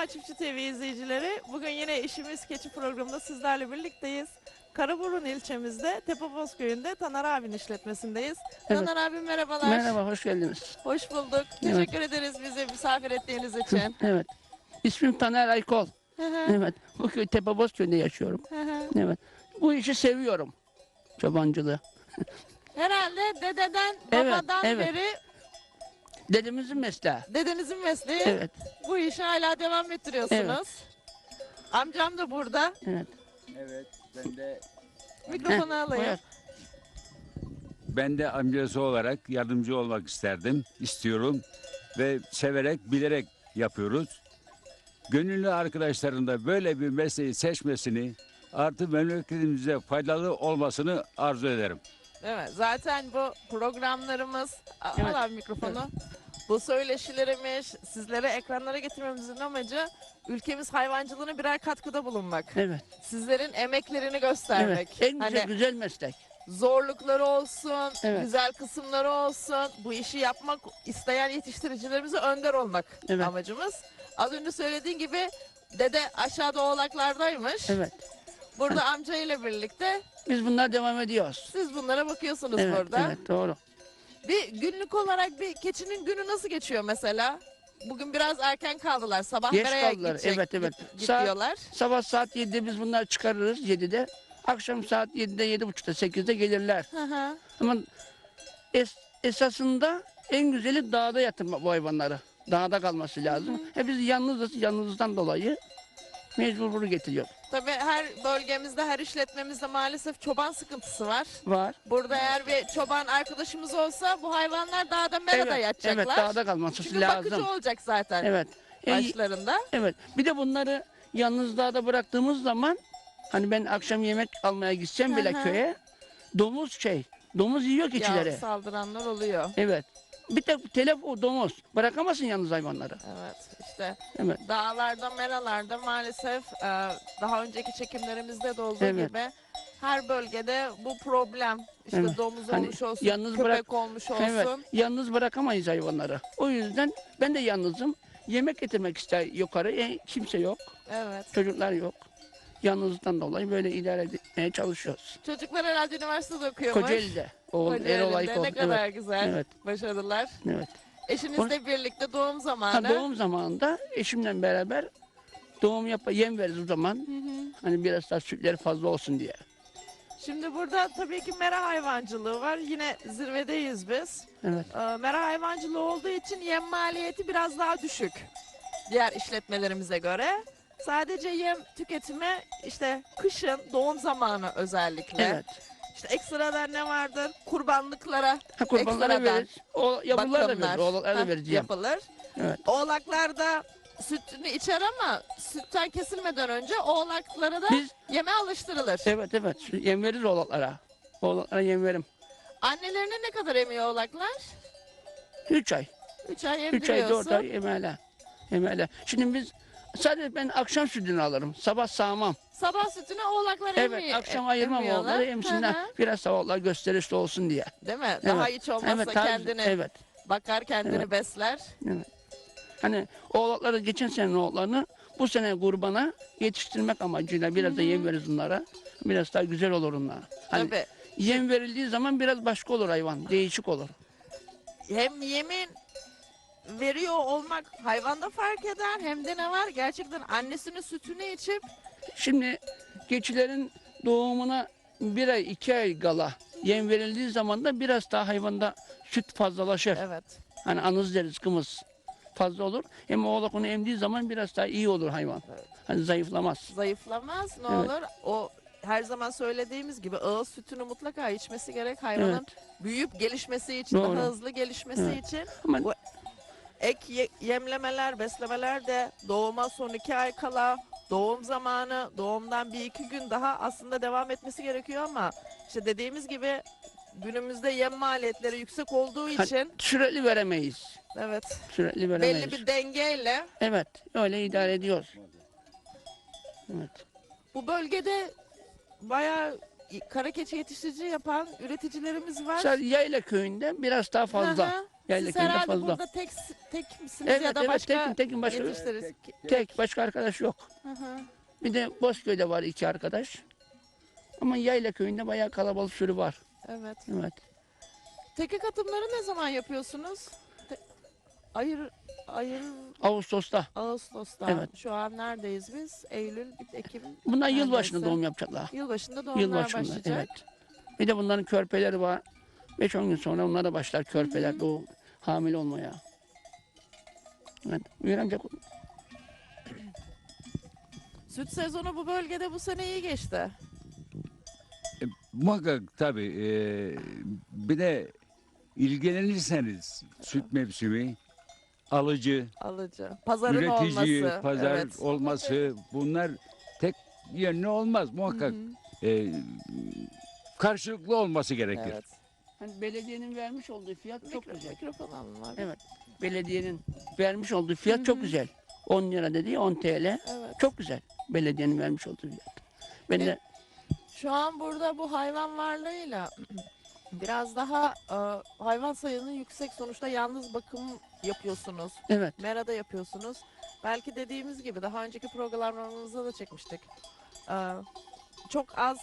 Merhaba Çiftçi TV izleyicileri. Bugün yine işimiz keçi programında sizlerle birlikteyiz. Karaburun ilçemizde Tepebos köyünde Taner abinin işletmesindeyiz. Evet. Taner abi merhabalar. Merhaba, hoş geldiniz. Hoş bulduk. Evet. Teşekkür ederiz bizi misafir ettiğiniz için. Evet. İsmim Taner Aykol. Hı hı, Evet. Bu köy Tepeboz köyünde yaşıyorum. hı hı. Evet. Bu işi seviyorum. Çobancılığı. Herhalde dededen Evet, babadan evet. beri Dedemizin mesleği. dedenizin mesleği Evet. bu işi hala devam ettiriyorsunuz. Amcam da burada. Evet. Evet, ben de Mikrofonu alayım. Buyur. ben de amcası olarak yardımcı olmak isterdim, istiyorum ve severek, bilerek yapıyoruz. Gönüllü arkadaşların da böyle bir mesleği seçmesini, artı memleketimize faydalı olmasını arzu ederim. Evet, zaten bu programlarımız, A- Evet. al abi mikrofonu. Bu söyleşilerimiz, sizlere ekranlara getirmemizin amacı ülkemiz hayvancılığına birer katkıda bulunmak. Evet. Sizlerin emeklerini göstermek. Evet. En güzel, Hani güzel meslek. zorlukları olsun, Evet. güzel kısımları olsun. Bu işi yapmak isteyen yetiştiricilerimize önder olmak Evet. amacımız. Az önce söylediğin gibi dede aşağıda oğlaklardaymış. Evet. Burada amcayla birlikte Biz bunlar devam ediyoruz. siz bunlara bakıyorsunuz Evet, burada. evet doğru. Bir günlük olarak bir keçinin günü nasıl geçiyor mesela? Bugün biraz erken kaldılar. Sabah Geç nereye kaldılar, gidecek? evet, evet. Git, Saat- diyorlar. Sabah saat 7'de biz bunları çıkarırız 7'de. Akşam saat 7'de 7.30'da 8'de gelirler. Hı hı. Ama es, esasında en güzeli dağda yatırmak bu hayvanları. Dağda kalması lazım. E biz yalnızız, yalnızlıktan dolayı mecbur bunu getiriyor. Tabii her bölgemizde, her işletmemizde maalesef çoban sıkıntısı var. Var. Burada eğer bir çoban arkadaşımız olsa bu hayvanlar dağda merada evet, yatacaklar. evet dağda kalması Çünkü lazım. bakıcı olacak zaten Evet. E, başlarında. evet. Bir de bunları yalnız dağda bıraktığımız zaman hani ben akşam yemek almaya gideceğim bile Hı hı. köye domuz şey, domuz yiyor keçileri. Ya saldıranlar oluyor. Evet. Bir tek telefon domuz. Bırakamazsın yalnız hayvanları. Evet işte Evet. dağlarda, meralarda maalesef e, daha önceki çekimlerimizde de olduğu Evet. gibi her bölgede bu problem. İşte Evet. domuz Hani olmuş olsun, yalnız köpek bırak- olmuş olsun. Evet. Yalnız bırakamayız hayvanları. O yüzden ben de yalnızım. Yemek getirmek ister yukarı. E, kimse yok. Evet. Çocuklar yok. Yalnızlıktan dolayı böyle idare etmeye çalışıyoruz. Çocuklar herhalde üniversitede okuyormuş. Kocaeli'de. Oğul. Erol Aykol. Ne kadar Evet. güzel. Evet. Başarılar. evet. Eşinizle birlikte doğum Ha, zamanı. doğum zamanında eşimle beraber doğum yap yem veririz o zaman. Hı hı. Hani biraz daha sütleri fazla olsun diye. Şimdi burada tabii ki mera hayvancılığı var. Yine zirvedeyiz biz. Evet. Ee, mera hayvancılığı olduğu için yem maliyeti biraz daha düşük. Diğer işletmelerimize göre. Sadece yem tüketimi işte kışın doğum zamanı özellikle. Evet. İşte ekstradan ne vardır? Kurbanlıklara Ha, kurbanlara veririz. O yavrular da bakımlar veririz. Oğlaklara da yem. yapılır. Evet. Oğlaklarda sütünü içer ama sütten kesilmeden önce oğlaklara da Biz yeme alıştırılır. evet evet yem veririz oğlaklara. Oğlaklara yem verim. Annelerine ne kadar emiyor oğlaklar? 3 ay. 3 ay 3 ay emdiriyorsun. 4 ay emele. Emele. Şimdi biz sadece ben akşam sütünü alırım. Sabah sağmam. Sabah sütünü oğlaklar Evet emiyor. akşam ayırmam emiyorlar. oğulları emsinler. Hı hı. Biraz savuklar gösterişli olsun diye. Değil mi? Daha hiç olmazsa Evet, tabii, kendini Evet. bakar, kendini Evet. besler. Hani oğlakları geçen sene oğlaklarını bu sene kurbana yetiştirmek amacıyla biraz da yem veririz onlara. Biraz daha güzel olur onlar. Hani Tabii. yem verildiği zaman biraz başka olur hayvan. Değişik olur. Hem yemin veriyor olmak hayvanda fark eder hem de ne var? Gerçekten annesinin sütünü içip Şimdi keçilerin doğumuna bir ay iki ay gala yem verildiği zaman da biraz daha hayvanda süt fazlalaşır. evet. Hani anız deriz kımız fazla olur. Hem oğlak onu emdiği zaman biraz daha iyi olur hayvan. Hani zayıflamaz. zayıflamaz ne Evet. olur? O her zaman söylediğimiz gibi ağız sütünü mutlaka içmesi gerek hayvanın büyüyüp gelişmesi için, Doğru. daha hızlı gelişmesi Evet. için. Ama Bu- Ek ye- yemlemeler, beslemeler de doğuma son iki ay kala, doğum zamanı, doğumdan bir iki gün daha aslında devam etmesi gerekiyor ama işte dediğimiz gibi günümüzde yem maliyetleri yüksek olduğu Ha- için sürekli veremeyiz. evet Sürekli veremeyiz. belli bir dengeyle Evet, öyle idare ediyoruz. Evet. bu bölgede bayağı kara keçi yetiştirici yapan üreticilerimiz var. Sadece Yayla köyünde biraz daha fazla. hı. Yayla Siz köyünde herhalde fazla. burada tek, tek misiniz Evet ya da evet başka tekim tekim başka yetiştiririz. tek başka arkadaş yok. Hı hı. Bir de Bozköy'de var iki arkadaş. Ama Yayla köyünde bayağı kalabalık sürü var. Evet. Evet. Teke katımları ne zaman yapıyorsunuz? Ayır, ayır Ağustos'ta. Ağustos'ta. Evet. Şu an neredeyiz biz? Eylül, Ekim. Bunlar yılbaşında Neredeyse. doğum yapacaklar. Yılbaşında doğumlar Yılbaşında başlayacak. evet. Bir de bunların körpeleri var. 5-10 gün sonra onlar da başlar körpeler doğum hamile olmaya. Evet. Amca. Süt sezonu bu bölgede bu sene iyi geçti. E, muhakkak tabii. e, bir de ilgilenirseniz süt mevsimi, alıcı, Alıcı. Pazarın üretici, olması. pazar evet. olması bunlar tek yönlü olmaz. Muhakkak e, karşılıklı olması gerekir. Evet. Hani belediyenin vermiş olduğu fiyat çok Mikro- güzel. Mikrofon alın abi. Evet. Belediyenin vermiş olduğu fiyat çok güzel. 10 lira dedi 10 TL. Evet. Çok güzel. Belediyenin vermiş olduğu fiyat. Ben de Şu an burada bu hayvan varlığıyla biraz daha e, hayvan sayının yüksek sonuçta yalnız bakım yapıyorsunuz. evet. Merada yapıyorsunuz. Belki dediğimiz gibi daha önceki programlarımızda da çekmiştik. Ee, çok az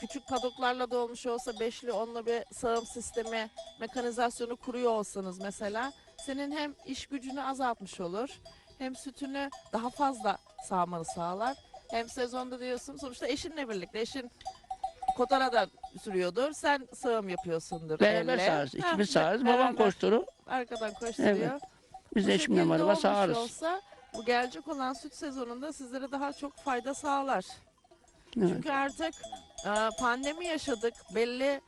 küçük padoklarla dolmuş olsa beşli onlu bir sağım sistemi mekanizasyonu kuruyor olsanız mesela senin hem iş gücünü azaltmış olur hem sütünü daha fazla sağmanı sağlar. Hem sezonda diyorsun sonuçta eşinle birlikte eşin Kotara'da sürüyordur. Sen sağım yapıyorsundur. Beraber elle. sağarız. İkimiz sağarız. Babam koşturur. Arkadan koşturuyor. Biz Bu de şekilde beraber olmuş sağarız. olsa bu gelecek olan süt sezonunda sizlere daha çok fayda sağlar. Evet. Çünkü artık e, pandemi yaşadık. Belli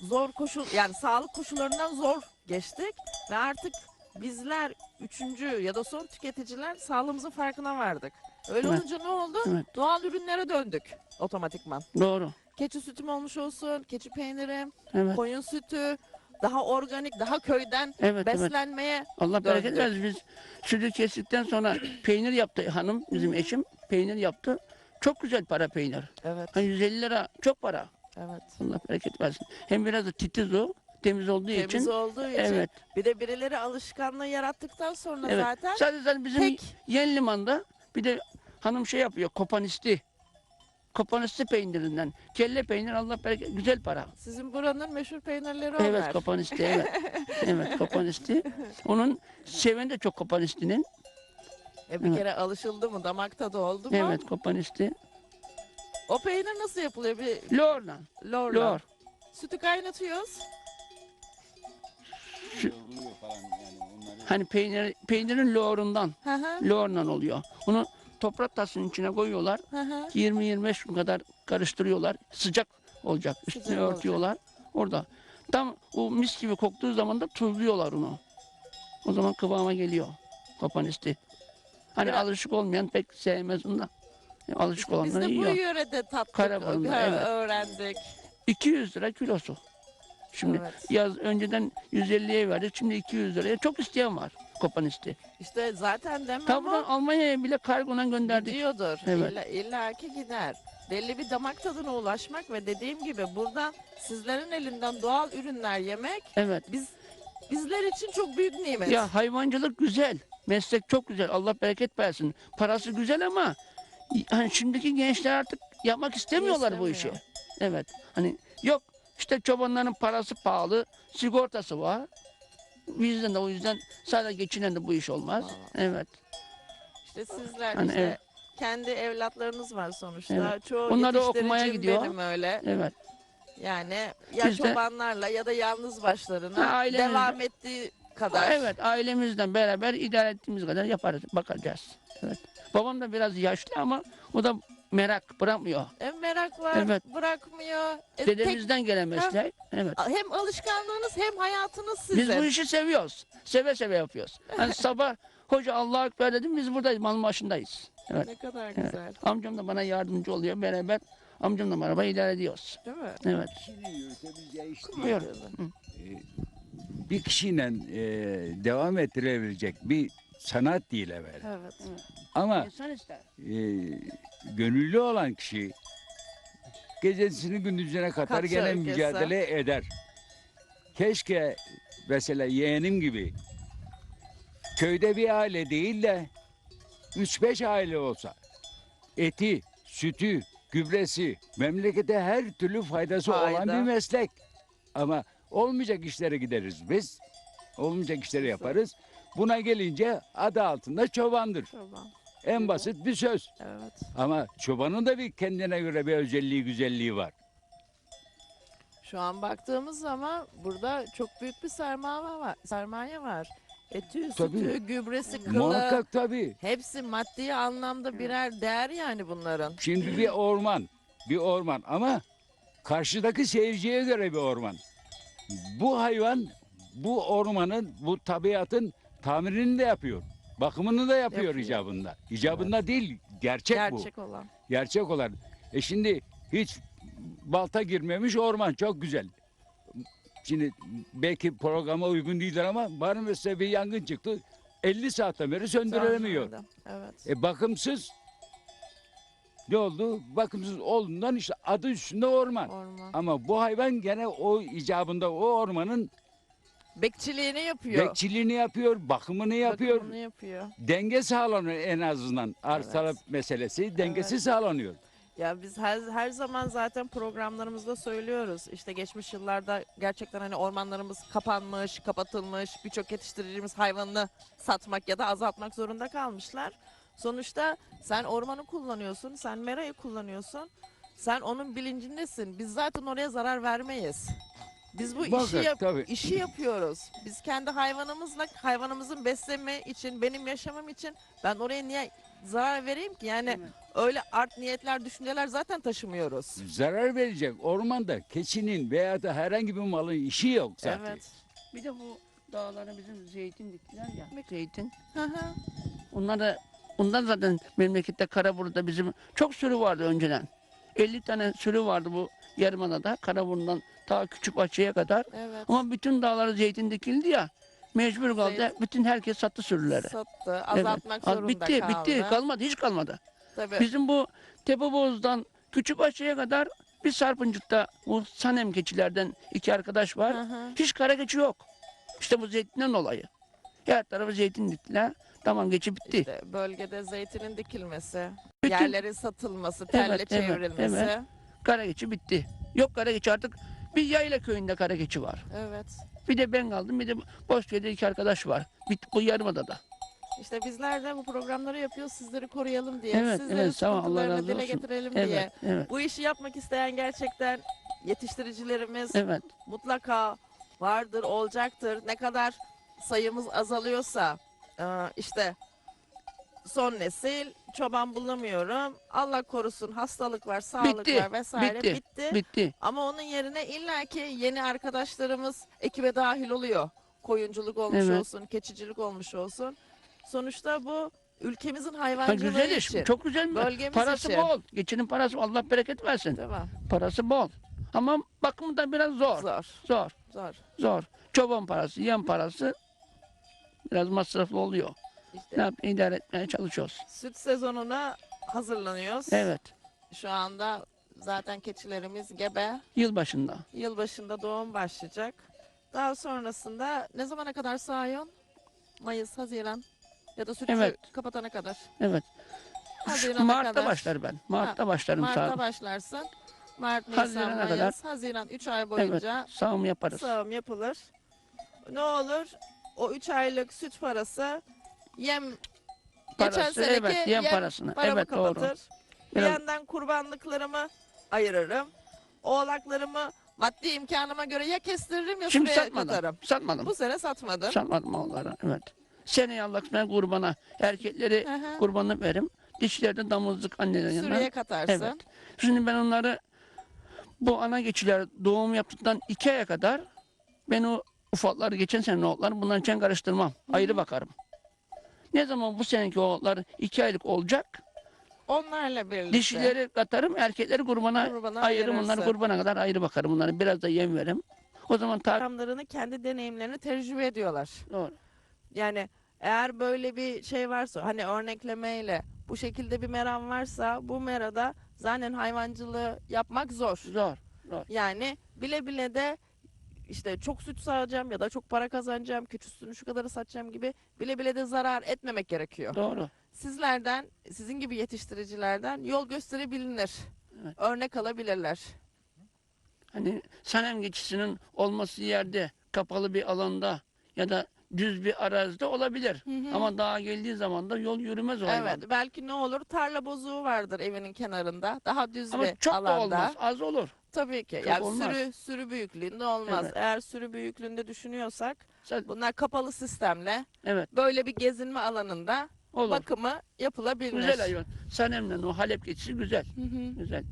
zor koşul yani sağlık koşullarından zor geçtik ve artık bizler üçüncü ya da son tüketiciler sağlığımızın farkına vardık. Öyle Evet. olunca ne oldu? Evet. Doğal ürünlere döndük otomatikman. Doğru. Keçi sütüm olmuş olsun, keçi peyniri, Evet. koyun sütü, daha organik, daha köyden Evet evet. beslenmeye Allah bereket döndük. versin. Biz sütü kestikten sonra peynir yaptı hanım, bizim eşim. Peynir yaptı. Çok güzel para peynir. Evet, Hani 150 lira çok para. evet. Allah bereket versin. Hem biraz da titiz o. Temiz olduğu Temiz için. olduğu için. Evet. Bir de birileri alışkanlığı yarattıktan sonra Evet. zaten Sadece zaten bizim tek Yeni Liman'da bir de hanım şey yapıyor. Kopanisti. Kopanisti peynirinden. Kelle peynir Allah bereket. Güzel para. sizin buranın meşhur peynirleri onlar. Evet kopanisti evet. evet kopanisti. Onun seven de çok kopanistinin. E, bir Evet. kere alışıldı mı, damak tadı oldu mu? Evet kopanisti. O peynir nasıl yapılıyor? Bir Lorla. lorla. Lor. Sütü kaynatıyoruz. Hani peynir, peynirin lorundan. Hı oluyor. Onu toprak tasının içine koyuyorlar. hı hı. 20-25 gün kadar karıştırıyorlar. Sıcak olacak. Üstüne Sıcak olacak. örtüyorlar. Orada. Tam o mis gibi koktuğu zaman da tuzluyorlar onu. O zaman kıvama geliyor kopanisti. Hani Biraz- alışık olmayan pek sevmez onu da. E, Alışık Biz olanlar de bu yiyor. yörede tattık, Karaburun'da, ha, evet. öğrendik. 200 lira kilosu. Şimdi Evet. yaz önceden 150'ye verdik. Şimdi 200 liraya. Çok isteyen var kopanisti. İşte zaten deme Ta buradan ama Almanya'ya bile kargodan gönderdik. gidiyordur. Evet. İlla, illa ki gider. Belli bir damak tadına ulaşmak ve dediğim gibi buradan sizlerin elinden doğal ürünler yemek Evet. biz bizler için çok büyük nimet. Ya hayvancılık güzel. Meslek çok güzel. Allah bereket versin. Parası güzel ama hani şimdiki gençler artık yapmak istemiyorlar bu işi. İstemiyor. Evet. Hani yok işte çobanların parası pahalı, sigortası var. Bu yüzden de o yüzden sadece geçinen de bu iş olmaz. Aa. Evet. İşte sizler Hani işte evet. kendi evlatlarınız var sonuçta. Evet. Çoğu Onlar da yetiştiricim okumaya gidiyor. benim öyle. Evet. Yani ya Biz de- çobanlarla ya da yalnız başlarına Ha, devam ettiği kadar. Evet ailemizden beraber idare ettiğimiz kadar yaparız, bakacağız. Evet. Babam da biraz yaşlı ama o da merak bırakmıyor. Hem merak var, Evet. bırakmıyor. E, tek- Dedemizden gelen meslek. Evet. hem alışkanlığınız hem hayatınız sizin. Biz bu işi seviyoruz. Seve seve yapıyoruz. Hani sabah hoca Allah'a ekber dedim biz buradayız malın başındayız. Evet. Ne kadar güzel. Amcam da bana yardımcı oluyor beraber amcamla beraber idare ediyoruz. Değil mi? Evet. Buyur. bir kişiyle e, devam ettirebilecek bir sanat değil evvel. Evet. Ama İnsan ister. e, gönüllü olan kişi gecesini gündüzüne katar Kaçar gene mücadele eder. Keşke mesela yeğenim gibi köyde bir aile değil de 3-5 aile olsa eti, sütü, gübresi, memlekete her türlü faydası olan Fayda. bir meslek. Ama olmayacak işlere gideriz biz. Olmayacak işleri yaparız. Buna gelince adı altında çobandır. Çoban. En basit bir söz. Evet. Ama çobanın da bir kendine göre bir özelliği, güzelliği var. Şu an baktığımız zaman burada çok büyük bir sermaye var. Sermaye var. Etü, Tabii. sütü, gübresi, kılı. Muhakkak tabii. Hepsi maddi anlamda birer değer yani bunların. Şimdi bir orman, bir orman ama karşıdaki seyirciye göre bir orman. Bu hayvan bu ormanın, bu tabiatın tamirini de yapıyor. Bakımını da yapıyor, Yapıyor. icabında. İcabında değil, gerçek, bu. Gerçek olan. Gerçek olan. E şimdi hiç balta girmemiş orman çok güzel. Şimdi belki programa uygun değildir ama mesela bir yangın çıktı. 50 saatten beri söndürülemiyor. Evet. E bakımsız ne oldu? Bakımsız olduğundan işte adı üstünde orman. Orman. Ama bu hayvan gene o icabında o ormanın Bekçiliğini yapıyor. bekçiliğini yapıyor, bakımını yapıyor. Bakımını yapıyor. Denge sağlanıyor en azından. Arz Evet. talep meselesi dengesi sağlanıyor. Ya biz her, her zaman zaten programlarımızda söylüyoruz. İşte geçmiş yıllarda gerçekten hani ormanlarımız kapanmış, kapatılmış, birçok yetiştiricimiz hayvanını satmak ya da azaltmak zorunda kalmışlar. Sonuçta sen ormanı kullanıyorsun, sen merayı kullanıyorsun. Sen onun bilincindesin. Biz zaten oraya zarar vermeyiz. Biz bu işi Muhakkak, yap- tabii. işi yapıyoruz. Biz kendi hayvanımızla hayvanımızın besleme için, benim yaşamım için ben oraya niye zarar vereyim ki? Yani öyle art niyetler, düşünceler zaten taşımıyoruz. Zarar verecek ormanda keçinin veya da herhangi bir malın işi yok zaten. Evet. Bir de bu dağlara bizim zeytin diktiler ya. Zeytin. Hı hı. Onlar da ondan zaten memlekette Karaburun'da bizim çok sürü vardı önceden. 50 tane sürü vardı bu Yarımada'da Karaburun'dan ta küçük açıya kadar. Evet. Ama bütün dağlara zeytin dikildi ya. Mecbur kaldı. Zeytin. Bütün herkes sattı sürüleri. Sattı, azaltmak Evet. zorunda bitti, kaldı. bitti. Kalmadı, hiç kalmadı. Tabii. Bizim bu Tepeboz'dan küçük açıya kadar bir Sarpıncık'ta bu Sanem keçilerden iki arkadaş var. Hı hı. Hiç kara keçi yok. İşte bu zeytinden dolayı. Her tarafı zeytin diktiler. Tamam geçi bitti. İşte bölgede zeytinin dikilmesi, Bütün- yerlerin satılması, telle Evet, evet, çevrilmesi. evet. Kara keçi bitti. Yok kara keçi artık bir yayla köyünde kara keçi var. evet. Bir de ben kaldım bir de Bozköy'de iki arkadaş var. Bitti bu Yarımada'da. İşte bizler de bu programları yapıyoruz sizleri koruyalım diye. Evet, sizlerin evet, sağ ol, Allah razı dile olsun. getirelim diye. Evet, evet, Bu işi yapmak isteyen gerçekten yetiştiricilerimiz evet. mutlaka vardır, olacaktır. Ne kadar sayımız azalıyorsa e, işte son nesil çoban bulamıyorum. Allah korusun hastalık var, sağlık Bitti, vesaire bitti. bitti. Bitti. Ama onun yerine illaki yeni arkadaşlarımız ekibe dahil oluyor. Koyunculuk olmuş Evet. olsun, keçicilik olmuş olsun. Sonuçta bu ülkemizin Ha, hayvancılığı güzel iş. için. Çok güzel mi? Bölgemiz Parası için. bol. Geçinin parası Allah bereket versin. Mi? Parası bol. Ama bakımı da biraz zor. Zor, Zor. zor. Zor. Çoban parası, yem parası biraz masraflı oluyor. İşte Ne yap idare etmeye çalışıyoruz. süt sezonuna hazırlanıyoruz. Evet. Şu anda zaten keçilerimiz gebe. Yılbaşında. Yılbaşında doğum başlayacak. Daha sonrasında ne zamana kadar sağıyorsun? Mayıs, Haziran ya da sütü Evet. kapatana kadar. Evet. Haziran'a Mart'ta kadar. başlar ben. Mart'ta başlarım Mart'ta sağ. başlarsın. Mart, Nisan, Haziran'a Mayıs, kadar. Haziran 3 ay Evet. boyunca Sağım yaparız. sağım yapılır. Ne olur? O 3 aylık süt parası yem geçen Parası, seneki evet, yem parasını. paramı Evet, doğru. kapatır. Bir Biraz- yandan kurbanlıklarımı ayırırım. Oğlaklarımı maddi imkanıma göre ya kestiririm ya Şimdi şuraya satmadım. katarım. Satmadım. Bu sene satmadım. Satmadım onlara. Evet. Seneye Allah kısmet kurbana. Erkekleri Hı hı. kurbanlık verim. Dişleri de damızlık annelerin yanına. Sürüye katarsın. Evet. Şimdi ben onları bu ana geçiler doğum yaptıktan iki aya kadar ben o ufakları geçen sene oğulları bunların için karıştırmam. Ayrı bakarım. Ne zaman bu seneki oğullar iki aylık olacak Onlarla birlikte. dişileri katarım erkekleri kurbana Kurbana ayırırım onları kurbana kadar ayrı bakarım onları biraz da yem veririm. O zaman ta Programlarını kendi deneyimlerini tecrübe ediyorlar. Doğru. Yani eğer böyle bir şey varsa hani örneklemeyle bu şekilde bir meram varsa bu merada zaten hayvancılığı yapmak zor. Zor. Yani bile bile de işte çok süt sağacağım ya da çok para kazanacağım, küçüsünü şu kadarı satacağım gibi bile bile de zarar etmemek gerekiyor. Doğru. Sizlerden, sizin gibi yetiştiricilerden yol gösterebilinir. Evet. Örnek alabilirler. Hani sanem geçisinin olması yerde, kapalı bir alanda ya da düz bir arazide olabilir. Hı hı. Ama dağa geldiği zaman da yol yürümez o hayvan. Evet, belki ne olur? Tarla bozuğu vardır evinin kenarında. Daha düz Ama bir çok alanda. da olmaz, az olur. Tabii ki. Çok yani olmaz. sürü sürü büyüklüğünde olmaz. Evet. Eğer sürü büyüklüğünde düşünüyorsak Zaten- bunlar kapalı sistemle Evet, böyle bir gezinme alanında olur. bakımı yapılabilir. Güzel hayvan. Sanemle o Halep geçisi güzel. Hı hı. Güzel.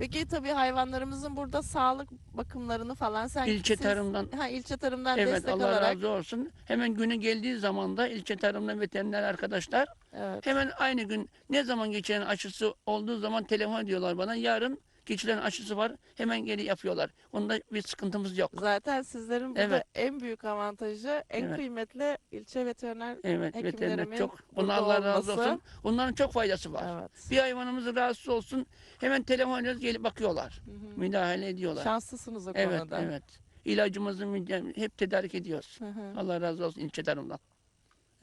Peki tabii hayvanlarımızın burada sağlık bakımlarını falan sen İlçe siz- tarımdan ha ilçe tarımdan evet destek Allah alarak razı olsun. Hemen günü geldiği zaman da ilçe tarımdan veteriner arkadaşlar evet. hemen aynı gün ne zaman geçiren aşısı olduğu zaman telefon ediyorlar bana. Yarın geçiren aşısı var. Hemen geri yapıyorlar. Onda bir sıkıntımız yok. Zaten sizlerin burada Evet. en büyük avantajı en Evet. kıymetli ilçe veteriner Evet Hekimlerimin çok. Ona Allah razı olsun. Onların çok faydası var. evet. Bir hayvanımız rahatsız olsun hemen telefon ediyoruz gelip bakıyorlar. Hı hı. Müdahale ediyorlar. Şanslısınız o evet konuda. evet. İlacımızı hep tedarik ediyoruz. Hı hı. Allah razı olsun ilçe tarımdan.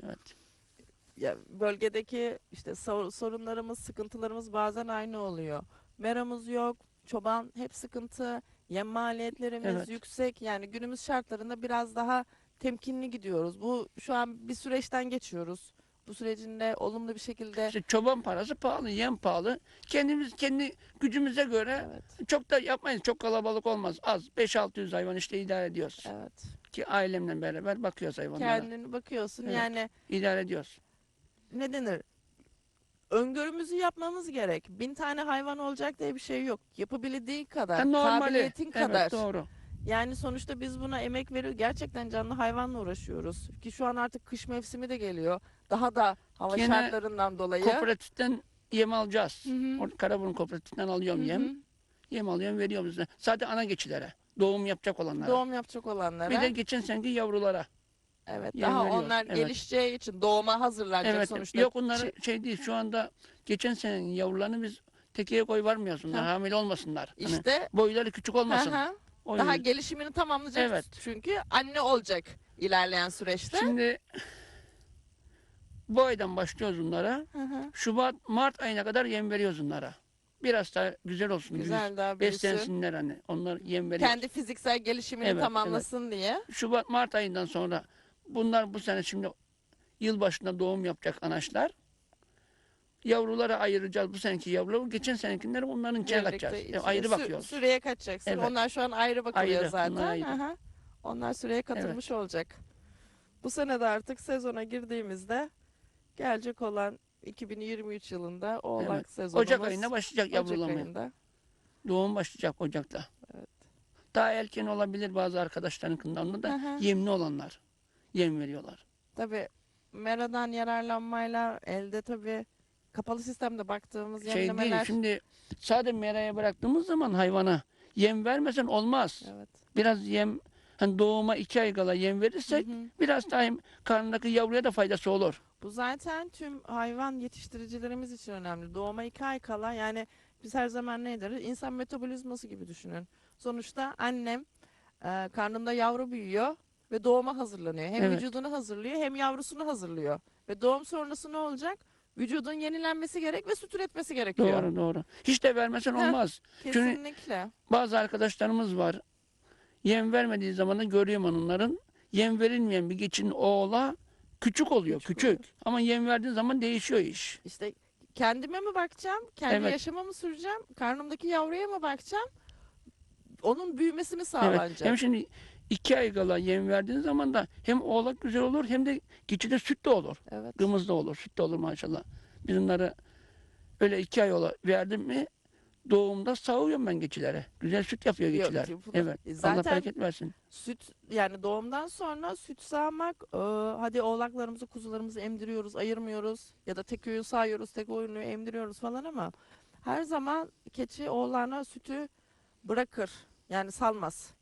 Evet. ya bölgedeki işte sor- sorunlarımız, sıkıntılarımız bazen aynı oluyor. Meramız yok, çoban hep sıkıntı, yem maliyetlerimiz Evet. yüksek. Yani günümüz şartlarında biraz daha temkinli gidiyoruz. Bu şu an bir süreçten geçiyoruz. Bu sürecinde olumlu bir şekilde İşte çoban parası pahalı, yem pahalı. Kendimiz kendi gücümüze göre evet, çok da yapmayız. Çok kalabalık olmaz. Az 5-600 hayvan işte idare ediyoruz. evet. Ki ailemle beraber bakıyoruz hayvanlara. Kendini bakıyorsun. Evet. Yani İdare ediyoruz. ne denir? Öngörümüzü yapmamız gerek. Bin tane hayvan olacak diye bir şey yok. Yapabildiği kadar, Ha, normali. kabiliyetin Evet, kadar. doğru. Yani sonuçta biz buna emek veriyoruz. Gerçekten canlı hayvanla uğraşıyoruz. Ki şu an artık kış mevsimi de geliyor. Daha da hava Gene şartlarından dolayı. Kooperatiften yem alacağız. Hı hı. Karaburun Kooperatiften alıyorum Hı hı. yem. Yem alıyorum veriyorum. Sadece ana geçilere. Doğum yapacak olanlara. Doğum yapacak olanlara. Bir de geçen seneki yavrulara. Evet, daha veriyoruz. onlar Evet. gelişeceği için doğuma hazırlanacak Evet. sonuçta. Yok onları Çi- şey değil. Şu anda geçen senenin yavrularını biz tekeye koy varmıyorsunlar. Ha. Hamile olmasınlar. Hani İşte boyları küçük olmasın. aha, O daha gelişimini tamamlayacak Evet. çünkü anne olacak ilerleyen süreçte. Şimdi bu aydan başlıyoruz bunlara. Hı hı. Şubat, Mart ayına kadar yem veriyoruz bunlara. Biraz daha güzel olsun. Güzel daha büyüsün. Beslensinler hani. Onlar yem veriyoruz. Kendi fiziksel gelişimini Evet, tamamlasın diye. Şubat, Mart ayından sonra bunlar bu sene şimdi yılbaşında doğum yapacak anaçlar. Yavrulara ayıracağız bu seneki yavruları. Geçen senekileri onların içine Birlikte katacağız. içine- Yani ayrı sü- bakıyoruz. Süreye kaçacaksın. Evet. Onlar şu an ayrı bakılıyor Ayrı, zaten. onlar ayrı. Aha. Onlar süreye katılmış olacak. Bu sene de artık sezona girdiğimizde gelecek olan 2023 yılında oğlak Evet. sezonumuz. Ocak ayında başlayacak Ocak yavrulamaya. ayında. Doğum başlayacak Ocak'ta. Evet. Daha erken olabilir bazı arkadaşlarınkinden onda da Aha. yemli olanlar. Yem veriyorlar. Tabii meradan yararlanmayla elde tabii kapalı sistemde baktığımız Şey değil yemlemeler. şimdi sadece meraya bıraktığımız zaman hayvana yem vermesen olmaz. Evet. Biraz yem hani doğuma iki ay kala yem verirsek Hı hı. biraz daha karnındaki yavruya da faydası olur. Bu zaten tüm hayvan yetiştiricilerimiz için önemli. Doğuma iki ay kala yani biz her zaman ne deriz? İnsan metabolizması gibi düşünün. Sonuçta annem e, karnında yavru büyüyor ve doğuma hazırlanıyor. Hem Evet. vücudunu hazırlıyor hem yavrusunu hazırlıyor. Ve doğum sonrası ne olacak? Vücudun yenilenmesi gerek ve süt üretmesi gerekiyor. Doğru doğru. Hiç de vermesen olmaz. Kesinlikle. Bazı arkadaşlarımız var. Yem vermediği zaman da görüyorum onların. Yem verilmeyen bir geçin oğla küçük oluyor. Küçük Küçük. Ama yem verdiğin zaman değişiyor iş. İşte kendime mi bakacağım? Kendi Evet. yaşama mı süreceğim? Karnımdaki yavruya mı bakacağım? Onun büyümesi mi Evet. sağlanacak? Hem şimdi iki ay kala yem verdiğin zaman da hem oğlak güzel olur hem de geçide süt de olur. Evet. Kımız da olur, süt de olur maşallah. Biz onları öyle iki ay ola verdim mi doğumda sağıyorum ben geçilere. Güzel süt yapıyor Yok, geçiler. bu- Evet. E, Allah Zaten bereket versin. süt yani doğumdan sonra süt sağmak e, hadi oğlaklarımızı kuzularımızı emdiriyoruz ayırmıyoruz ya da tek öğün sağıyoruz tek öğünü emdiriyoruz falan ama her zaman keçi oğlana sütü bırakır yani salmaz.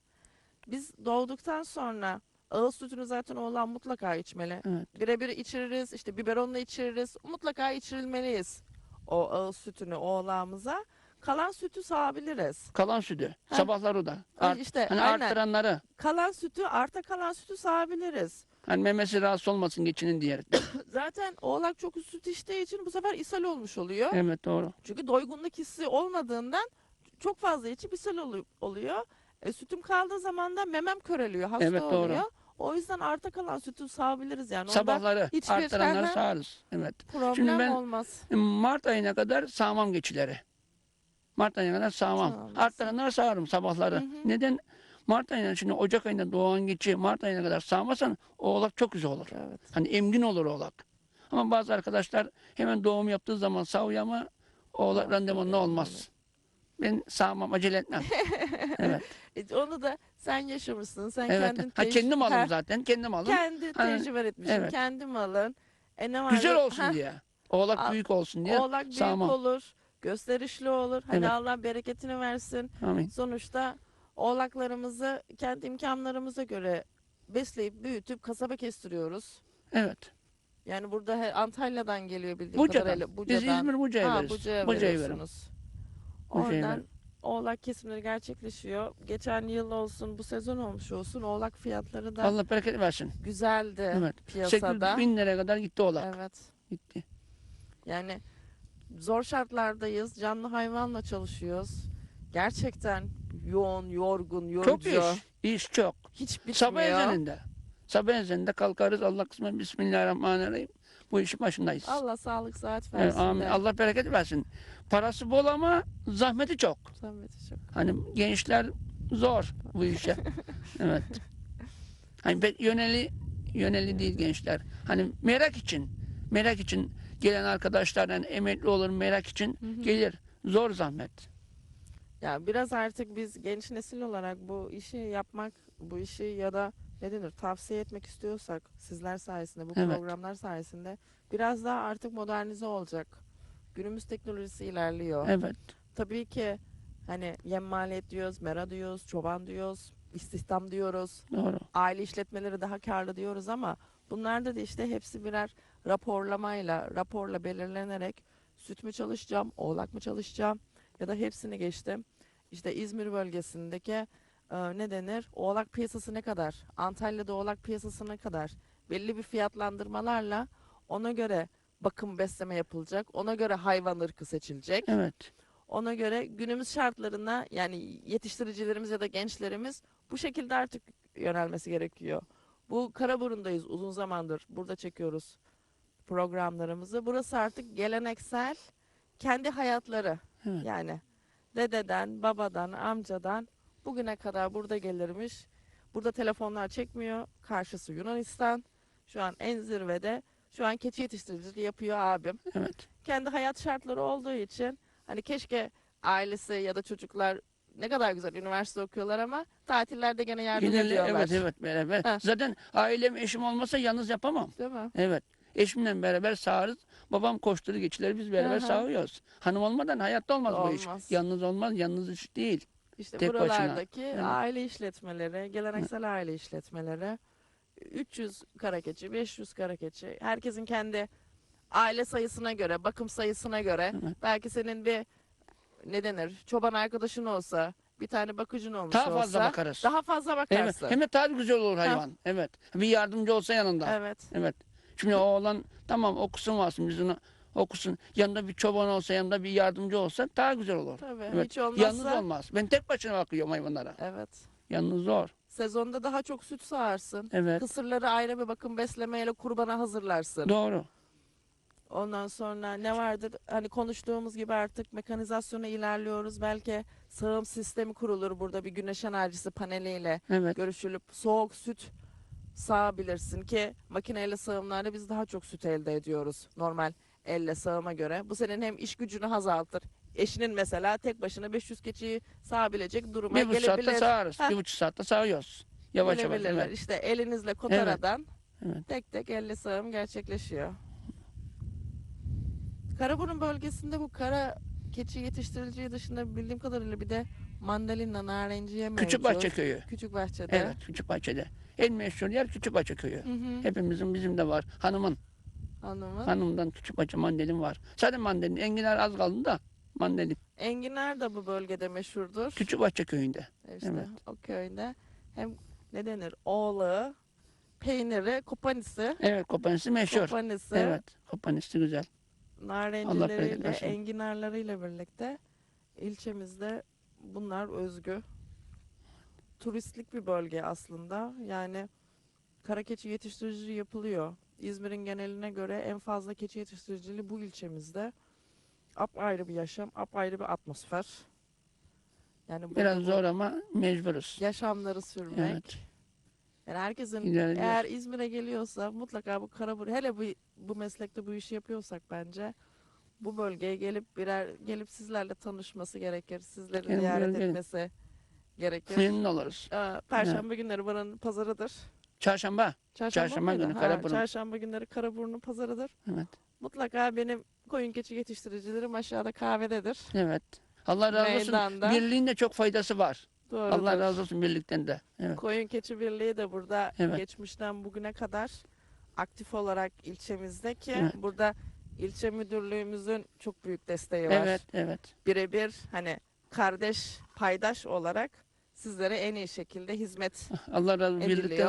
Biz doğduktan sonra ağız sütünü zaten oğlan mutlaka içmeli. Evet. Birebir içiririz işte biberonla içiririz mutlaka içirilmeliyiz. o ağız sütünü oğlağımıza. Kalan sütü sağabiliriz. Kalan sütü. Ha. Sabahları da. Art, işte, hani aynen. arttıranları. Kalan sütü, arta kalan sütü sağabiliriz. Hani memesi rahatsız olmasın geçinin diye. Zaten oğlak çok süt içtiği için bu sefer ishal olmuş oluyor. evet doğru. Çünkü doygunluk hissi olmadığından çok fazla içip ishal olu- oluyor. E, sütüm kaldığı zaman da memem köreliyor, hasta Evet, doğru. oluyor. O yüzden arta kalan sütü sağabiliriz yani. Sabahları arttıranları sağarız. Evet. problem Şimdi ben- olmaz. Mart ayına kadar sağmam geçileri. Mart ayına kadar sağmam. Sağmazsın. Arttıranları sağarım sabahları. Hı hı. Neden? Mart ayına şimdi Ocak ayında doğan geçi Mart ayına kadar sağmasan oğlak çok güzel olur. Evet. Hani emgin olur oğlak. Ama bazı arkadaşlar hemen doğum yaptığı zaman sağıyor ama oğlak Evet, randevanlı evet, olmaz. Ben sağmam acele etmem. evet. E, onu da sen yaşamışsın. Sen evet. kendin Ha, kendim aldım Ha, zaten. Kendim aldım. Kendi Hani, tecrübe etmişsin. evet. Kendim alın. E ne var? Güzel olsun Ha, diye. Oğlak Al- büyük olsun diye. Oğlak büyük sağmam. olur. Gösterişli olur. Hani Evet. Allah bereketini versin. Amin. Sonuçta oğlaklarımızı kendi imkanlarımıza göre besleyip büyütüp kasaba kestiriyoruz. Evet. Yani burada he- Antalya'dan geliyor bildiğim Buca'dan. kadarıyla. Biz. İzmir Buca'ya ha, veririz. Buca'ya Buca'ya veriyorsunuz. Buca'ya Oradan. Oğlak kesimleri gerçekleşiyor. Geçen yıl olsun, bu sezon olmuş olsun. Oğlak fiyatları da Allah bereket versin. güzeldi Evet. piyasada. 800 bin liraya kadar gitti oğlak. Evet. Gitti. Yani zor şartlardayız. Canlı hayvanla çalışıyoruz. Gerçekten yoğun, yorgun, yorucu. Çok iş. İş çok. Hiç bitmiyor. Sabah ezanında. Sabah ezanında kalkarız Allah kısmet Bismillahirrahmanirrahim. Bu işin başındayız. Allah sağlık Evet, versin amin. de. Allah bereket versin. Parası bol ama zahmeti çok. Zahmeti çok. Hani gençler zor bu işe. evet. Hani pek yöneli yöneli değil gençler. Hani merak için, merak için gelen arkadaşlar yani emekli olur merak için Hı hı. gelir. Zor zahmet. Ya biraz artık biz genç nesil olarak bu işi yapmak, bu işi ya da ne denir tavsiye etmek istiyorsak sizler sayesinde, bu Evet. programlar sayesinde biraz daha artık modernize olacak. Günümüz teknolojisi ilerliyor. Evet. Tabii ki hani yem maliyet diyoruz, mera diyoruz, çoban diyoruz, istihdam diyoruz. Doğru. aile işletmeleri daha karlı diyoruz ama bunlarda da işte hepsi birer raporlamayla, raporla belirlenerek süt mü çalışacağım, oğlak mı çalışacağım ya da hepsini geçtim. İşte İzmir bölgesindeki e, ne denir? Oğlak piyasası ne kadar? Antalya'da oğlak piyasası ne kadar? Belli bir fiyatlandırmalarla ona göre bakım besleme yapılacak. Ona göre hayvan ırkı seçilecek. Evet. Ona göre günümüz şartlarına yani yetiştiricilerimiz ya da gençlerimiz bu şekilde artık yönelmesi gerekiyor. Bu Karaburun'dayız uzun zamandır. Burada çekiyoruz programlarımızı. Burası artık geleneksel kendi hayatları. Evet. Yani dededen, babadan, amcadan bugüne kadar burada gelirmiş. Burada telefonlar çekmiyor. Karşısı Yunanistan. Şu an en zirvede. Şu an keçi yetiştiriciliği yapıyor abim Evet. kendi hayat şartları olduğu için hani keşke ailesi ya da çocuklar ne kadar güzel üniversite okuyorlar ama tatillerde gene yardım İlerle- ediyorlar. evet evet beraber. Ha. Zaten ailem eşim olmasa yalnız yapamam. Değil mi? Evet. Eşimle beraber sağırız. Babam koşturur geçileri biz beraber Aha. sağıyoruz. Hanım olmadan hayatta olmaz, bu iş. Olmaz. Yalnız olmaz, yalnız iş değil. İşte Tek başına. buralardaki Evet. aile işletmeleri, geleneksel aile işletmeleri 300 kara keçi, 500 kara keçi. Herkesin kendi aile sayısına göre, bakım sayısına göre Evet. belki senin bir ne denir? Çoban arkadaşın olsa, bir tane bakıcın olmuş Daha olsa fazla bakarız. daha fazla Evet. bakarsın. Hem de daha güzel olur hayvan. Evet. Bir yardımcı olsa yanında. Evet. Evet. Şimdi o oğlan tamam okusun varsın biz onu okusun. Yanında bir çoban olsa yanında bir yardımcı olsa daha güzel olur. Tabii. Evet. Hiç olmazsa Yalnız olmaz. Ben tek başına bakıyorum hayvanlara. Evet. Yalnız zor. Sezonda daha çok süt sağarsın. Evet. Kısırları ayrı bir bakım beslemeyle kurbana hazırlarsın. Doğru. Ondan sonra ne vardır? Hani konuştuğumuz gibi artık mekanizasyona ilerliyoruz. Belki sağım sistemi kurulur burada bir güneş enerjisi paneliyle Evet. görüşülüp soğuk süt sağabilirsin ki makineyle sağımlarda biz daha çok süt elde ediyoruz normal elle sağıma göre. Bu senin hem iş gücünü azaltır. Eşinin mesela tek başına 500 keçiyi sağabilecek duruma Bir buçuk saatte gelebilir. sağarız. Heh. Bir buçuk saatte sağıyoruz. Yavaş yavaş. Gelebilirler. Evet. İşte elinizle kotaradan Evet. tek tek elle sağım gerçekleşiyor. Karaburun bölgesinde bu kara keçi yetiştiriciliği dışında bildiğim kadarıyla bir de mandalina, narenciye mevcut. Küçük Bahçe Köyü. Küçük bahçede. Evet. Küçük Bahçe'de. En meşhur yer Küçük Bahçe Köyü. Hı hı. Hepimizin bizim de var. Hanımın. Hanımın. Hanımdan küçük baca mandalin var. Zaten mandalin. Enginar az kaldı da mandalin. Enginar da bu bölgede meşhurdur. Küçük bahçe köyünde. İşte Evet. o köyde hem ne denir oğlağı, peyniri, kopanisi, Evet kopanisi meşhur. kopanisi, Evet kopanisi güzel. Narencileriyle, enginarlarıyla birlikte ilçemizde bunlar özgü. Turistlik bir bölge aslında. Yani kara keçi yetiştiriciliği yapılıyor. İzmir'in geneline göre en fazla keçi yetiştiriciliği bu ilçemizde. Apayrı bir yaşam, apayrı bir atmosfer. Yani Biraz bu zor ama mecburuz. yaşamları sürmek. Evet. Yani herkesin İlerliyor. eğer İzmir'e geliyorsa mutlaka bu karabur hele bu bu meslekte bu işi yapıyorsak bence bu bölgeye gelip birer gelip sizlerle tanışması gerekir. Sizleri Gelin, ziyaret gelin. etmesi gerekir. Memnun oluruz. Aa, Perşembe günleri buranın pazarıdır. Çarşamba. Çarşamba, Çarşamba mıydı? günü Ha, Karaburun. Çarşamba günleri Karaburnu pazarıdır. Evet. Mutlaka benim koyun keçi yetiştiricilerim aşağıda kahvededir. Evet. Allah razı olsun. Meydanda. Birliğin de çok faydası var. Doğrudur. Allah razı olsun birlikten de. Evet. Koyun Keçi Birliği de burada Evet. geçmişten bugüne kadar aktif olarak ilçemizde ki Evet. burada ilçe müdürlüğümüzün çok büyük desteği var. Evet, evet. Birebir hani kardeş, paydaş olarak sizlere en iyi şekilde hizmet Allah razı olsun. Ediliyor.